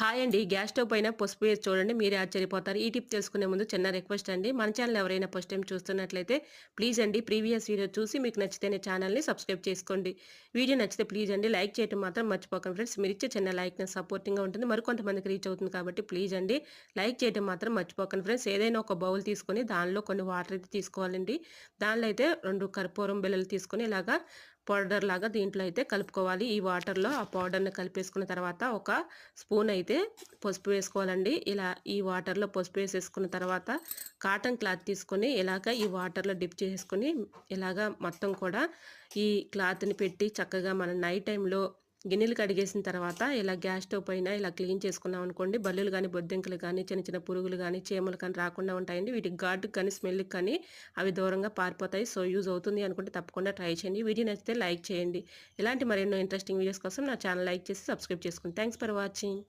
Hi అండి. Gas stove పైన పసుపు వేసి చూడండి మీరే ఆశ్చర్యపోతారు. ఈ టిప్ తెలుసుకునే ముందు చిన్న రిక్వెస్ట్ అండి. మన ఛానల్ ఎవరైనా ఫస్ట్ టైం చూస్తున్నట్లయితే ప్లీజ్ అండి ప్రీవియస్ వీడియో చూసి మీకు నచ్చితేనే ఛానల్ని సబ్స్క్రైబ్ చేసుకోండి. వీడియో నచ్చితే ప్లీజ్ అండి లైక్ చేయడం మాత్రం మర్చిపోకండి ఫ్రెండ్స్. మీరు ఇచ్చే చిన్న లైక్ నాకు సపోర్టింగ్గా ఉంటుంది. మరికొంతమందికి రీచ్ అవుతుంది కాబట్టి ప్లీజ్ అండి లైక్ చేయడం మాత్రం మర్చిపోకండి ఫ్రెండ్స్. ఏదైనా ఒక బౌల్ తీసుకొని దానిలో కొన్ని వాటర్ అయితే తీసుకోవాలండి. దానిలో అయితే రెండు కర్పూరం బిల్లలు తీసుకొని ఇలాగా పౌడర్ లాగా దీంట్లో అయితే కలుపుకోవాలి. ఈ వాటర్లో ఆ పౌడర్ని కలిపేసుకున్న తర్వాత ఒక స్పూన్ అయితే పసుపు వేసుకోవాలండి. ఇలా ఈ వాటర్లో పసుపు వేసేసుకున్న తర్వాత కాటన్ క్లాత్ తీసుకొని ఇలాగ ఈ వాటర్లో డిప్ చేసుకొని ఇలాగ మొత్తం కూడా ఈ క్లాత్ని పెట్టి చక్కగా మనం నైట్ టైంలో గిన్నెలు కడిగేసిన తర్వాత ఇలా గ్యాస్ స్టవ్ పైన ఇలా క్లీన్ చేసుకున్నాం అనుకోండి బల్లులు కానీ బొద్దింకలు కానీ చిన్న చిన్న పురుగులు కానీ చీమలు కానీ రాకుండా ఉంటాయండి. వీటికి ఘాటుకి కానీ స్మెల్కి కానీ అవి దూరంగా పారిపోతాయి. సో యూజ్ అవుతుంది అనుకుంటే తప్పకుండా ట్రై చేయండి. వీడియో నచ్చితే లైక్ చేయండి. ఇలాంటి మరెన్నో ఇంట్రెస్టింగ్ వీడియోస్ కోసం నా ఛానల్ లైక్ చేసి సబ్స్క్రైబ్ చేసుకోండి థ్యాంక్స్ ఫర్ వాచింగ్.